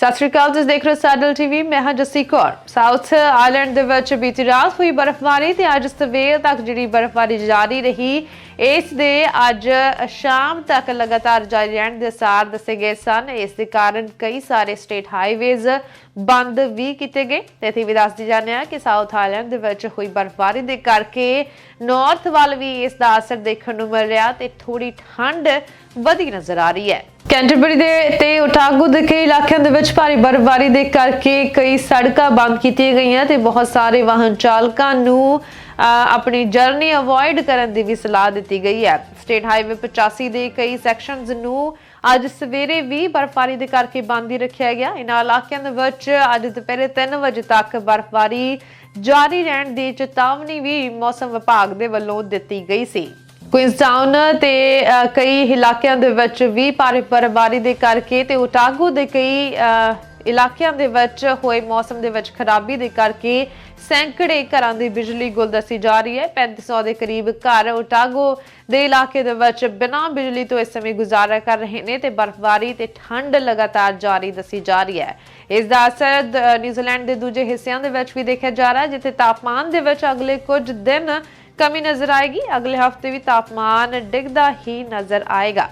ਸਤਿ ਸ਼੍ਰੀ ਅਕਾਲ, ਤੁਸੀਂ ਦੇਖ ਰਹੇ ਹੋ ਸੈਡਲ ਟੀਵੀ ਮੈਂ ਹਾਂ ਜੱਸੀ ਕੌਰ। ਸਾਊਥ ਆਇਲੈਂਡ ਦੇ ਵਿੱਚ ਬੀਤੀ ਰਾਤ ਹੋਈ ਬਰਫ਼ਬਾਰੀ ਤੇ ਅੱਜ ਸਵੇਰ ਤੱਕ ਜਿਹੜੀ ਬਰਫ਼ਬਾਰੀ ਜਾਰੀ ਰਹੀ, ਇਸ ਦੇ ਅੱਜ ਸ਼ਾਮ ਤੱਕ ਲਗਾਤਾਰ ਜਾਰੀ ਰਹਿਣ ਦੇ ਸਾਰ ਦੱਸੇ ਗਏ ਸਨ। ਇਸ ਦੇ ਕਾਰਨ ਕਈ ਸਾਰੇ ਸਟੇਟ ਹਾਈਵੇਜ਼ ਬੰਦ ਵੀ ਕੀਤੇ ਗਏ। ਤੇ ਇੱਥੇ ਵੀ ਦੱਸਦੀ ਜਾਂਦੇ ਹਾਂ ਕਿ ਸਾਊਥ ਆਇਲੈਂਡ ਦੇ ਵਿੱਚ ਹੋਈ ਬਰਫ਼ਬਾਰੀ ਦੇ ਕਰਕੇ ਨਾਰਥ ਵੱਲ ਵੀ ਇਸ ਦਾ ਅਸਰ ਦੇਖਣ ਨੂੰ ਮਿਲ ਰਿਹਾ ਤੇ ਥੋੜੀ ਠੰਡ ਵਧੀ ਨਜ਼ਰ ਆ ਰਹੀ ਹੈ। ਕੈਂਟਰਬਰੀ ਦੇ ਤੇ ਓਟਾਗੋ ਦੇ ਕਈ ਇਲਾਕਿਆਂ ਦੇ ਵਿੱਚ ਭਾਰੀ ਬਰਫ਼ਬਾਰੀ ਦੇ ਕਰਕੇ ਕਈ ਸੜਕਾਂ ਬੰਦ ਕੀਤੀਆਂ ਗਈਆਂ ਤੇ ਬਹੁਤ ਸਾਰੇ ਵਾਹਨ ਚਾਲਕਾਂ ਨੂੰ ਆਪਣੀ ਜਰਨੀ ਅਵੋਇਡ ਕਰਨ ਦੀ ਵੀ ਸਲਾਹ ਦਿੱਤੀ ਗਈ ਹੈ। ਸਟੇਟ ਹਾਈਵੇ 85 ਦੇ ਕਈ ਸੈਕਸ਼ਨਸ ਨੂੰ ਅੱਜ ਸਵੇਰੇ ਵੀ ਬਰਫ਼ਬਾਰੀ ਦੇ ਕਰਕੇ ਬੰਦ ਹੀ ਰੱਖਿਆ ਗਿਆ। ਇਹਨਾਂ ਇਲਾਕਿਆਂ ਦੇ ਵਿੱਚ ਅੱਜ ਦੁਪਹਿਰੇ 3 ਵਜੇ ਤੱਕ ਬਰਫ਼ਬਾਰੀ ਜਾਰੀ ਰਹਿਣ ਦੀ ਚੇਤਾਵਨੀ ਵੀ ਮੌਸਮ ਵਿਭਾਗ ਦੇ ਵੱਲੋਂ ਦਿੱਤੀ ਗਈ ਸੀ। ਕੁਇਨਸਟਾਊਨ ਤੇ ਕਈ ਇਲਾਕਿਆਂ ਦੇ ਵਿੱਚ ਵੀ ਭਾਰੀ ਬਰਫ਼ਬਾਰੀ ਦੇ ਕਰਕੇ ਤੇ ਓਟਾਗੋ ਦੇ ਕਈ ਇਲਾਕਿਆਂ ਦੇ ਵਿੱਚ ਹੋਏ ਮੌਸਮ ਦੇ ਵਿੱਚ ਖਰਾਬੀ ਦੇ ਕਰਕੇ ਸੈਂਕੜੇ ਘਰਾਂ ਦੀ ਬਿਜਲੀ ਗੁੱਲ ਦੱਸੀ ਜਾ ਰਹੀ ਹੈ। 3500 ਦੇ ਕਰੀਬ ਘਰ ਓਟਾਗੋ ਦੇ ਇਲਾਕੇ ਦੇ ਵਿੱਚ ਬਿਨਾਂ ਬਿਜਲੀ ਤੋਂ ਇਸ ਸਮੇਂ ਗੁਜ਼ਾਰਾ ਕਰ ਰਹੇ ਨੇ ਤੇ ਬਰਫ਼ਬਾਰੀ ਤੇ ਠੰਡ ਲਗਾਤਾਰ ਜਾਰੀ ਦੱਸੀ ਜਾ ਰਹੀ ਹੈ। ਇਸ ਦਾ ਅਸਰ ਨਿਊਜ਼ੀਲੈਂਡ ਦੇ ਦੂਜੇ ਹਿੱਸਿਆਂ ਦੇ ਵਿੱਚ ਵੀ ਦੇਖਿਆ ਜਾ ਰਿਹਾ ਹੈ, ਜਿੱਥੇ ਤਾਪਮਾਨ ਦੇ ਵਿੱਚ ਅਗਲੇ ਕੁਝ ਦਿਨ ਕਮੀ ਨਜ਼ਰ ਆਏਗੀ। ਅਗਲੇ ਹਫ਼ਤੇ ਵੀ ਤਾਪਮਾਨ ਡਿੱਗਦਾ ਹੀ ਨਜ਼ਰ ਆਏਗਾ।